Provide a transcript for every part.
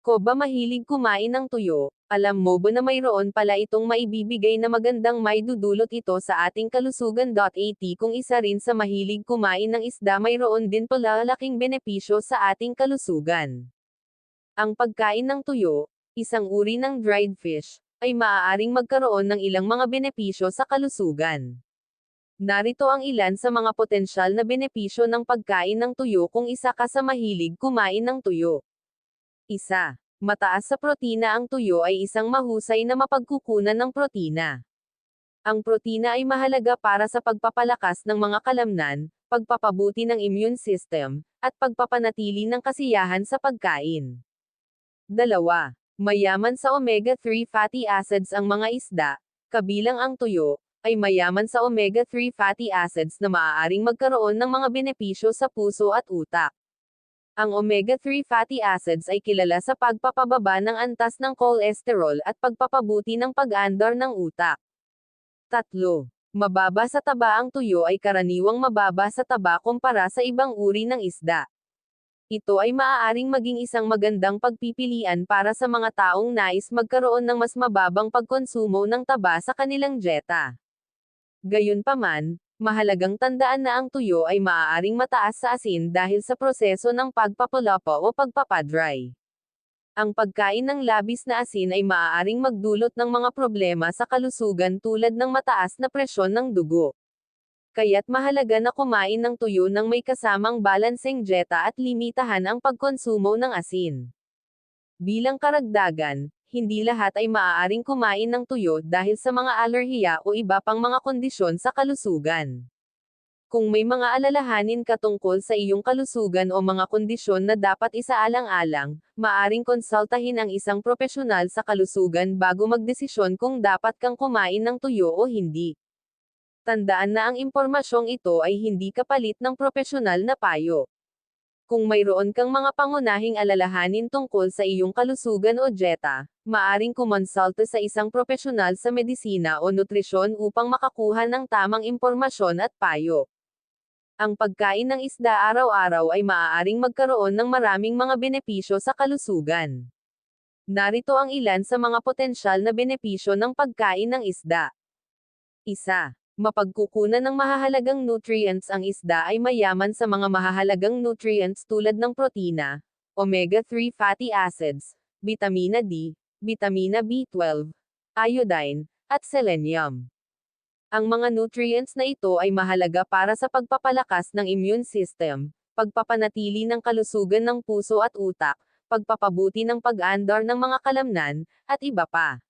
Ko ba mahilig kumain ng tuyo? Alam mo ba na mayroon pala itong maibibigay na magandang may dudulot ito sa ating kalusugan.at kung isa rin sa mahilig kumain ng isda mayroon din pala laking benepisyo sa ating kalusugan. Ang pagkain ng tuyo, isang uri ng dried fish, ay maaaring magkaroon ng ilang mga benepisyo sa kalusugan. Narito ang ilan sa mga potensyal na benepisyo ng pagkain ng tuyo kung isa ka sa mahilig kumain ng tuyo. Isa. Mataas sa protina ang tuyo ay isang mahusay na mapagkukunan ng protina. Ang protina ay mahalaga para sa pagpapalakas ng mga kalamnan, pagpapabuti ng immune system, at pagpapanatili ng kasiyahan sa pagkain. Dalawa. Mayaman sa omega-3 fatty acids ang mga isda, kabilang ang tuyo, ay mayaman sa omega-3 fatty acids na maaaring magkaroon ng mga benepisyo sa puso at utak. Ang omega-3 fatty acids ay kilala sa pagpapababa ng antas ng cholesterol at pagpapabuti ng pag-andar ng utak. Tatlo. Mababa sa taba ang tuyo ay karaniwang mababa sa taba kumpara sa ibang uri ng isda. Ito ay maaaring maging isang magandang pagpipilian para sa mga taong nais magkaroon ng mas mababang pagkonsumo ng taba sa kanilang dieta. Gayunpaman, mahalagang tandaan na ang tuyo ay maaaring mataas sa asin dahil sa proseso ng pagpapalopo o pagpapadry. Ang pagkain ng labis na asin ay maaaring magdulot ng mga problema sa kalusugan tulad ng mataas na presyon ng dugo. Kaya't mahalaga na kumain ng tuyo ng may kasamang balanseng dieta at limitahan ang pagkonsumo ng asin. Bilang karagdagan, hindi lahat ay maaaring kumain ng tuyo dahil sa mga alerhiya o iba pang mga kondisyon sa kalusugan. Kung may mga alalahanin ka tungkol sa iyong kalusugan o mga kondisyon na dapat isaalang-alang, maaring konsultahin ang isang propesyonal sa kalusugan bago magdesisyon kung dapat kang kumain ng tuyo o hindi. Tandaan na ang impormasyong ito ay hindi kapalit ng propesyonal na payo. Kung mayroon kang mga pangunahing alalahanin tungkol sa iyong kalusugan o dieta, maaring kumonsulta sa isang propesyonal sa medisina o nutrisyon upang makakuha ng tamang impormasyon at payo. Ang pagkain ng isda araw-araw ay maaaring magkaroon ng maraming mga benepisyo sa kalusugan. Narito ang ilan sa mga potensyal na benepisyo ng pagkain ng isda. Isa mapagkukunan ng mahahalagang nutrients ang isda ay mayaman sa mga mahahalagang nutrients tulad ng protina, omega-3 fatty acids, vitamina D, vitamina B12, iodine, at selenium. Ang mga nutrients na ito ay mahalaga para sa pagpapalakas ng immune system, pagpapanatili ng kalusugan ng puso at utak, pagpapabuti ng pag-andar ng mga kalamnan, at iba pa.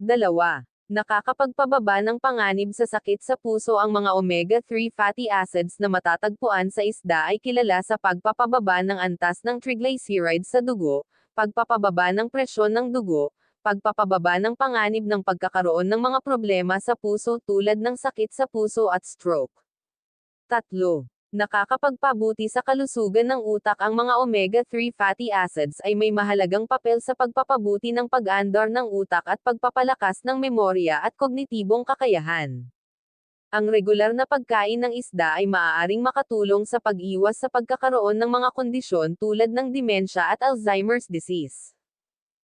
Dalawa. Nakakapagpababa ng panganib sa sakit sa puso ang mga omega-3 fatty acids na matatagpuan sa isda ay kilala sa pagpapababa ng antas ng triglycerides sa dugo, pagpapababa ng presyon ng dugo, pagpapababa ng panganib ng pagkakaroon ng mga problema sa puso tulad ng sakit sa puso at stroke. Tatlo. Nakakapagpabuti sa kalusugan ng utak ang mga omega-3 fatty acids ay may mahalagang papel sa pagpapabuti ng pag-andar ng utak at pagpapalakas ng memorya at kognitibong kakayahan. Ang regular na pagkain ng isda ay maaaring makatulong sa pag-iwas sa pagkakaroon ng mga kondisyon tulad ng demensya at Alzheimer's disease.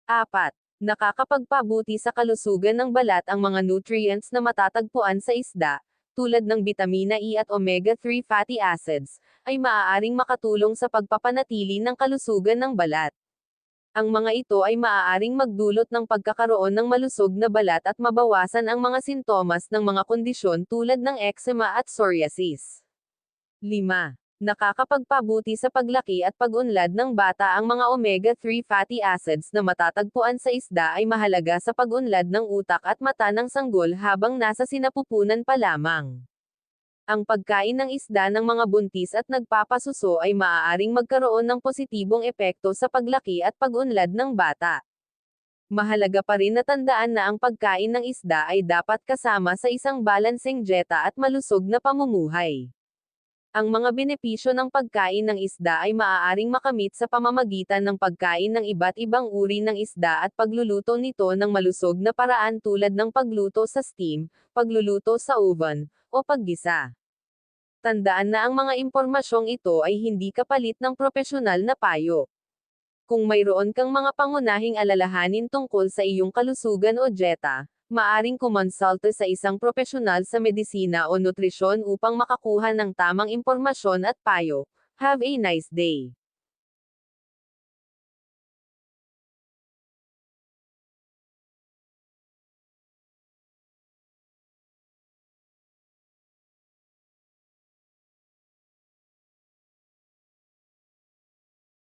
4. Nakakapagpabuti sa kalusugan ng balat ang mga nutrients na matatagpuan sa isda, tulad ng vitamina E at omega-3 fatty acids, ay maaaring makatulong sa pagpapanatili ng kalusugan ng balat. Ang mga ito ay maaaring magdulot ng pagkakaroon ng malusog na balat at mabawasan ang mga sintomas ng mga kondisyon tulad ng eczema at psoriasis. 5. Nakakapagpabuti sa paglaki at pag-unlad ng bata ang mga omega-3 fatty acids na matatagpuan sa isda ay mahalaga sa pag-unlad ng utak at mata ng sanggol habang nasa sinapupunan pa lamang. Ang pagkain ng isda ng mga buntis at nagpapasuso ay maaaring magkaroon ng positibong epekto sa paglaki at pag-unlad ng bata. Mahalaga pa rin na tandaan na ang pagkain ng isda ay dapat kasama sa isang balanseng dieta at malusog na pamumuhay. Ang mga benepisyo ng pagkain ng isda ay maaaring makamit sa pamamagitan ng pagkain ng iba't ibang uri ng isda at pagluluto nito ng malusog na paraan tulad ng pagluto sa steam, pagluluto sa oven, o paggisa. Tandaan na ang mga impormasyong ito ay hindi kapalit ng propesyonal na payo. Kung mayroon kang mga pangunahing alalahanin tungkol sa iyong kalusugan o dieta, maaring kumonsulta sa isang propesyonal sa medisina o nutrisyon upang makakuha ng tamang impormasyon at payo. Have a nice day.